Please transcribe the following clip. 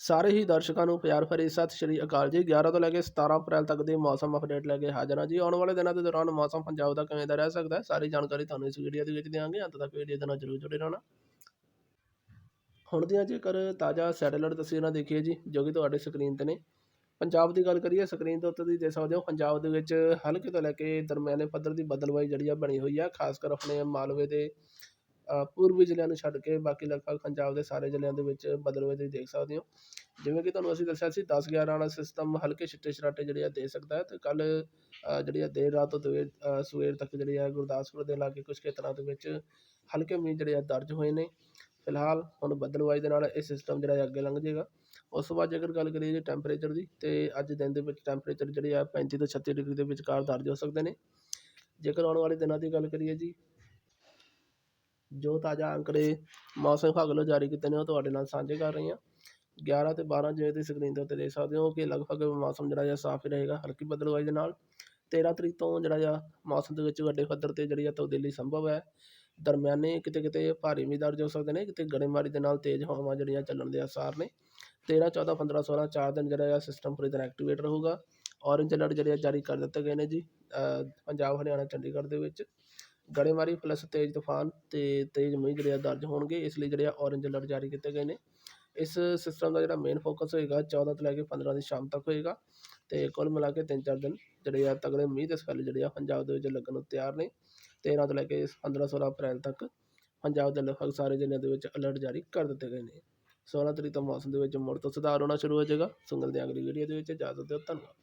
ਸਾਰੇ ਹੀ ਦਰਸ਼ਕਾਂ ਨੂੰ ਪਿਆਰ ਭਰੀ ਸਤਿ ਸ਼੍ਰੀ ਅਕਾਲ ਜੀ। 11 ਤੋਂ ਲੈ ਕੇ 17 ਅਪ੍ਰੈਲ ਤੱਕ ਦੇ ਮੌਸਮ ਅਪਡੇਟ ਲੈ ਕੇ ਹਾਜ਼ਰ ਹਾਂ ਜੀ। ਆਉਣ ਵਾਲੇ ਦਿਨਾਂ ਦੇ ਦੌਰਾਨ ਮੌਸਮ ਪੰਜਾਬ ਦਾ ਕਿਵੇਂ ਦਾ ਰਹਿ ਸਕਦਾ ਹੈ, ਸਾਰੀ ਜਾਣਕਾਰੀ ਤੁਹਾਨੂੰ ਇਸ ਵੀਡੀਓ ਦੇ ਵਿੱਚ ਦਿਆਂਗੇ। ਅੰਤ ਤੱਕ ਵੀਡੀਓ ਦੇ ਨਾਲ ਜਰੂਰ ਜੁੜੇ ਰਹਿਣਾ। ਹੁਣ ਦੀਆਂ ਜੇਕਰ ਤਾਜ਼ਾ ਸੈਟੇਲਾਈਟ ਤਸਵੀਰਾਂ ਦੇਖੀਏ ਜੀ, ਜੋ ਕਿ ਤੁਹਾਡੇ ਸਕਰੀਨ ਤੇ ਨੇ। ਪੰਜਾਬ ਦੀ ਗੱਲ ਕਰੀਏ ਸਕਰੀਨ ਦੇ ਉੱਤੇ ਤੁਸੀਂ ਦੇਖ ਸਕਦੇ ਹੋ, ਪੰਜਾਬ ਦੇ ਵਿੱਚ ਹਲਕੇ ਤੋਂ ਲੈ ਕੇ ਦਰਮਿਆਨੇ ਪੱਧਰ ਦੀ ਬਦਲਵਾਈ ਜਿਹੜੀ ਆ ਬਣੀ ਹੋਈ ਆ, ਖਾਸ ਕਰ ਆਪਣੇ ਮਾਲਵੇ ਦੇ ਪੂਰਬੀ ਜ਼ਿਲ੍ਹਿਆਂ ਨੂੰ ਛੱਡ ਕੇ ਬਾਕੀ ਲਗਭਗ ਪੰਜਾਬ ਦੇ ਸਾਰੇ ਜ਼ਿਲ੍ਹਿਆਂ ਦੇ ਵਿੱਚ ਬੱਦਲਵਾਈ ਤੁਸੀਂ ਦੇਖ ਸਕਦੇ ਹੋ। ਜਿਵੇਂ ਕਿ ਤੁਹਾਨੂੰ ਅਸੀਂ ਦੱਸਿਆ ਸੀ 10 11 ਵਾਲਾ ਸਿਸਟਮ ਹਲਕੇ ਛਿੱਟੇ ਛਰਾਟੇ ਜਿਹੜੇ ਆ ਦੇ ਸਕਦਾ ਹੈ ਅਤੇ ਕੱਲ੍ਹ ਜਿਹੜੀ ਆ ਦੇਰ ਰਾਤ ਤੋਂ ਸਵੇਰ ਸਵੇਰ ਤੱਕ ਜਿਹੜੀ ਆ ਗੁਰਦਾਸਪੁਰ ਦੇ ਲਾਗੇ ਕੁਝ ਖੇਤਰਾਂ ਦੇ ਵਿੱਚ ਹਲਕੇ ਮੀਂਹ ਜਿਹੜੇ ਆ ਦਰਜ ਹੋਏ ਨੇ। ਫਿਲਹਾਲ ਹੁਣ ਬੱਦਲਵਾਈ ਦੇ ਨਾਲ ਇਹ ਸਿਸਟਮ ਜਿਹੜਾ ਹੈ ਅੱਗੇ ਲੰਘ ਜਾਏਗਾ। ਉਸ ਤੋਂ ਬਾਅਦ ਜੇਕਰ ਗੱਲ ਕਰੀਏ ਜੀ ਟੈਂਪਰੇਚਰ ਦੀ, ਤੇ ਅੱਜ ਦਿਨ ਦੇ ਵਿੱਚ ਟੈਂਪਰੇਚਰ ਜਿਹੜੇ ਆ 35 ਤੋਂ 36 ਡਿਗਰੀ ਦੇ ਵਿਚਕਾਰ ਦਰਜ ਹੋ ਸਕਦੇ ਨੇ। ਜੇਕਰ ਆਉਣ ਵਾਲੇ ਦਿਨਾਂ ਦੀ ਗੱਲ ਕਰੀਏ ਜੀ ਜੋ ਤਾਜ਼ਾ ਅੰਕੜੇ ਮੌਸਮ ਵਿਭਾਗ ਵੱਲੋਂ ਜਾਰੀ ਕੀਤੇ ਨੇ, ਉਹ ਤੁਹਾਡੇ ਨਾਲ ਸਾਂਝੇ ਕਰ ਰਹੇ ਹਾਂ। 11 ਤੇ 12 ਜਿਵੇਂ ਤੁਸੀਂ ਸਕਰੀਨ ਦੇ ਉੱਤੇ ਦੇਖ ਸਕਦੇ ਹੋ ਕਿ ਲਗਭਗ ਮੌਸਮ ਜਿਹੜਾ ਜਿਹਾ ਸਾਫ਼ ਹੀ ਰਹੇਗਾ, ਹਲਕੀ ਬੱਦਲਵਾਈ ਦੇ ਨਾਲ। 13 ਤਰੀਕ ਤੋਂ ਜਿਹੜਾ ਜਿਹਾ ਮੌਸਮ ਦੇ ਵਿੱਚ ਵੱਡੇ ਪੱਧਰ ਤੇ ਜਿਹੜੀ ਆ ਤਬਦੀਲੀ ਸੰਭਵ ਹੈ। ਦਰਮਿਆਨੇ ਕਿਤੇ ਕਿਤੇ ਭਾਰੀ ਮੀਂਹ ਦਰਜ ਹੋ ਸਕਦੇ ਨੇ, ਕਿਤੇ ਗੜੇਮਾਰੀ ਦੇ ਨਾਲ ਤੇਜ਼ ਹਵਾਵਾਂ ਜਿਹੜੀਆਂ ਚੱਲਣ ਦੇ ਆਸਾਰ ਨੇ। 13 14 15 16 ਚਾਰ ਦਿਨ ਜਿਹੜਾ ਆ ਸਿਸਟਮ ਪੂਰੀ ਤਰ੍ਹਾਂ ਐਕਟੀਵੇਟ ਰਹੂਗਾ। ਔਰੇਂਜ ਅਲਰਟ ਜਿਹੜੇ ਆ ਜਾਰੀ ਕਰ ਦਿੱਤੇ ਗਏ ਨੇ ਜੀ ਪੰਜਾਬ, ਹਰਿਆਣਾ, ਚੰਡੀਗੜ੍ਹ ਦੇ ਵਿੱਚ। ਗੜੇਮਾਰੀ ਪਲੱਸ ਤੇਜ਼ ਤੂਫਾਨ ਅਤੇ ਤੇਜ਼ ਮੀਂਹ ਜਿਹੜੇ ਆ ਦਰਜ ਹੋਣਗੇ, ਇਸ ਲਈ ਜਿਹੜੇ ਆ ਔਰੇਂਜ ਅਲਰਟ ਜਾਰੀ ਕੀਤੇ ਗਏ ਨੇ। ਇਸ ਸਿਸਟਮ ਦਾ ਜਿਹੜਾ ਮੇਨ ਫੋਕਸ ਹੋਏਗਾ 14 ਤੋਂ ਲੈ ਕੇ 15 ਦੀ ਸ਼ਾਮ ਤੱਕ ਹੋਏਗਾ ਅਤੇ ਕੁੱਲ ਮਿਲਾ ਕੇ 3-4 ਦਿਨ ਜਿਹੜੇ ਆ ਤਗੜੇ ਮੀਂਹ ਦੇ ਸਪੈਲ ਜਿਹੜੇ ਆ ਪੰਜਾਬ ਦੇ ਵਿੱਚ ਲੱਗਣ ਨੂੰ ਤਿਆਰ ਨੇ। 13 ਤੋਂ ਲੈ ਕੇ 15-16 ਅਪ੍ਰੈਲ ਤੱਕ ਪੰਜਾਬ ਦੇ ਲਗਭਗ ਸਾਰੇ ਜ਼ਿਲ੍ਹਿਆਂ ਦੇ ਵਿੱਚ ਅਲਰਟ ਜਾਰੀ ਕਰ ਦਿੱਤੇ ਗਏ ਨੇ। 16 ਤਰੀਕ ਤੋਂ ਮੌਸਮ ਦੇ ਵਿੱਚ ਮੁੜ ਤੋਂ ਸੁਧਾਰ ਹੋਣਾ ਸ਼ੁਰੂ ਹੋ ਜਾਏਗਾ। ਸੁੰਗਲ ਦੇ ਅਗਲੀ ਵੀਡੀਓ ਦੇ ਵਿੱਚ ਇਜਾਜ਼ਤ ਦਿਓ, ਧੰਨਵਾਦ।